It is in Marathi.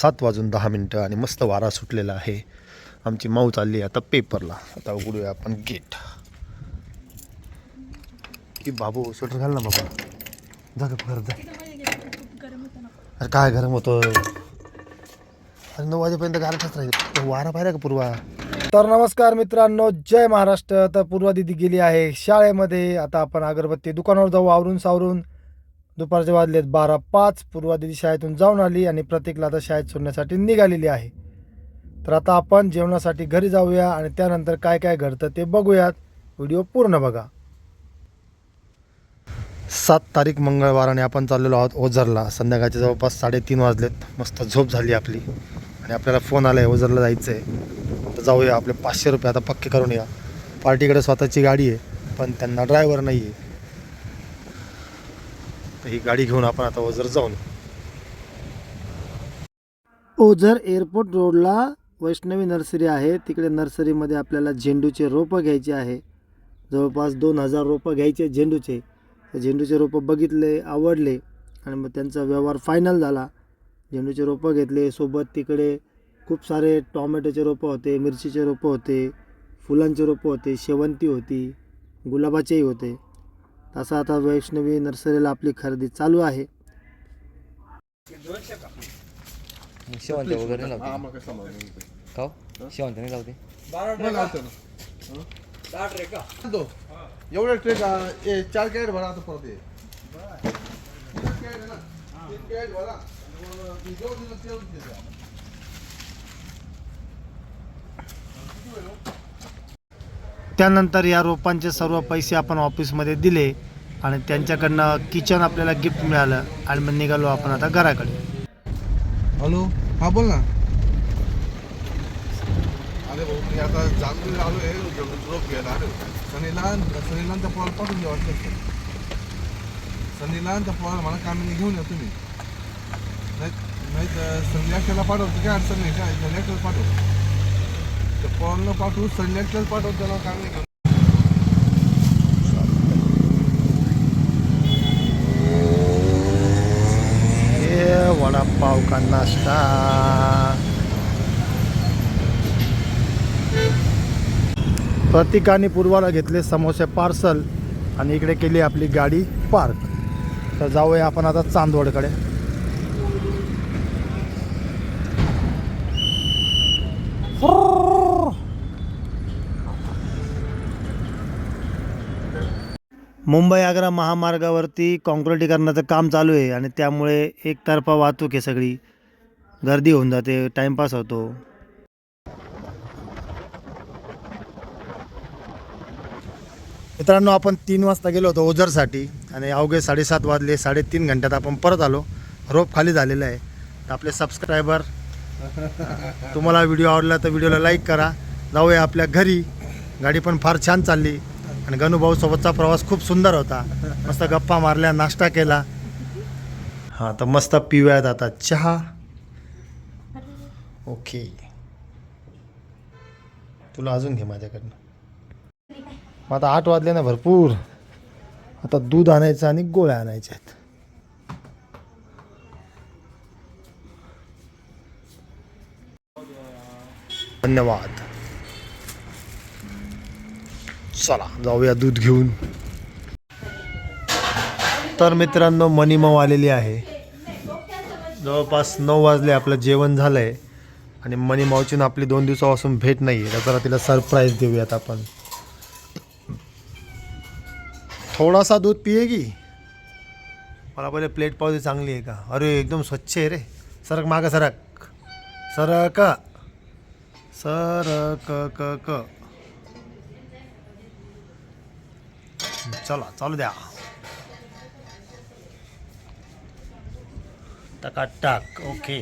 सात वाजून दहा मिनटं आणि मस्त वारा सुटलेला आहे. आमची माऊ चालली आहे आता पेपरला. आता उघडूया आपण गेट की बाबू स्वेटर घाल ना बाबा. जा घर जा. अरे काय गरम होतं अरे नऊ वाजेपर्यंत गारठच राहील. वारा पाहिला का पूर्वा? तर नमस्कार मित्रांनो जय महाराष्ट्र. तर पूर्वा दिदी गेली आहे शाळेमध्ये. आता आपण अगरबत्ती दुकानावर जाऊ आवरून सावरून. दुपारचे वाजलेत बारा पाच. पूर्वा दिदी शाळेतून जाऊन आली आणि प्रत्येकला आता शाळेत सोडण्यासाठी निघालेली आहे. तर आता आपण जेवणासाठी घरी जाऊया आणि त्यानंतर काय काय घडतं ते बघूयात. व्हिडिओ पूर्ण बघा. सात तारीख मंगळवार आणि आपण चाललेलो आहोत ओझरला. संध्याकाळचे जवळपास साडेतीन वाजलेत. मस्त झोप झाली आपली. आणि आपल्याला फोन आला आहे ओझरला जायचं आहे तर जाऊया आपले पाचशे रुपये आता पक्के करून या. पार्टीकडे स्वतःची गाडी आहे पण त्यांना ड्रायव्हर नाही आहे तर ही गाडी घेऊन आपण आता ओझर जाऊन ओझर एअरपोर्ट रोडला वैष्णवी नर्सरी आहे. तिकडे नर्सरीमध्ये आपल्याला झेंडूचे रोपं घ्यायचे आहे. जवळपास दोन हजार रोपं घ्यायचे झेंडूचे. तर झेंडूचे रोपं बघितले आवडले आणि मग त्यांचा व्यवहार फायनल झाला. झेंडूचे रोपं घेतले. सोबत तिकडे खूप सारे टॉमॅटोचे रोपं होते मिरचीचे रोपं होते फुलांचे रोपं होते शेवंती होती गुलाबाचेही होते. तसं आता वैष्णवी नर्सरीला आपली खरेदी चालू आहे शेवंत वगैरे नाही लावते का हो? शेवंत नाही लावते एवढं ट्रेक ए चार कॅरेट भरा आता परत ये. तीन कॅरेट आहे ना? तीन कॅरेट भरा. आणि जेवढं दिलं तेवढंच द्या. त्यानंतर या रोपांचे सर्व पैसे आपण ऑफिसमध्ये दिले आणि त्यांच्याकडनं किचन आपल्याला गिफ्ट मिळालं आणि मग निघालो आपण आता घराकडे. हॅलो हा बोल ना. अरे भाऊ मी आता जांभूळ आलो आहे झोप घ्यायला अरे सनीला सनीला त्या पोळाला पाठवून द्या वाटलं सनीला त्या पोळाला मला कामाने घेऊन या तुम्ही. नाही नाही तर संध्याकाळला पाठवतो काय अडचण नाही. काय संध्याकाळ पाठव. त्या पोळाला पाठवू संध्याकाळ पाठवतो त्याला कामाने घेऊन ये वडापाव का नाश्ता पूर्वाला घेतले समोसे पार्सल आणि इकडे केली आपली गाडी पार्क. तर जाऊया आपण आता चांदवडकडे. मुंबई आग्रा महामार्गावरती काँक्रिटीकरणाचं काम चालू आहे आणि त्यामुळे एकतर्फा वाहतूक आहे सगळी. गर्दी होऊन जाते टाईमपास होतो. मित्रांनो आपण तीन वाजता गेलो होतो ओझरसाठी आणि अवघे साडेसात वाजले साडेतीन घंट्यात आपण परत आलो. रोप खाली झालेलं आहे. तर आपले सबस्क्रायबर तुम्हाला व्हिडिओ आवडला तर व्हिडिओला लाईक करा. जाऊया आपल्या घरी. गाडी पण फार छान चालली. आणि गणूभाऊसोबतचा प्रवास खूप सुंदर होता. मस्त गप्पा मारल्या नाश्ता केला. हां तर मस्त पिऊयात आता चहा. ओके. तुला अजून घे माझ्याकडनं. मग आता आठ वाजले ना भरपूर. आता दूध आणायचं आणि गोळ्या आणायच्या आहेत. धन्यवाद. चला. जाऊया दूध घेऊन. तर मित्रांनो मनीमव आलेली आहे. जवळपास नऊ वाजले आपलं जेवण झालं आहे आणि मनीमावची ना आपली दोन दिवसापासून भेट नाही आहे जरा तिला सरप्राईज देऊयात आपण. थोडासा दूध पिये की? मला पहिले प्लेट पावती चांगली आहे का? अरे एकदम स्वच्छ आहे रे. सरक मागं सरक. सरक. सरक क क. चला चालू द्या. टकाटक ओके.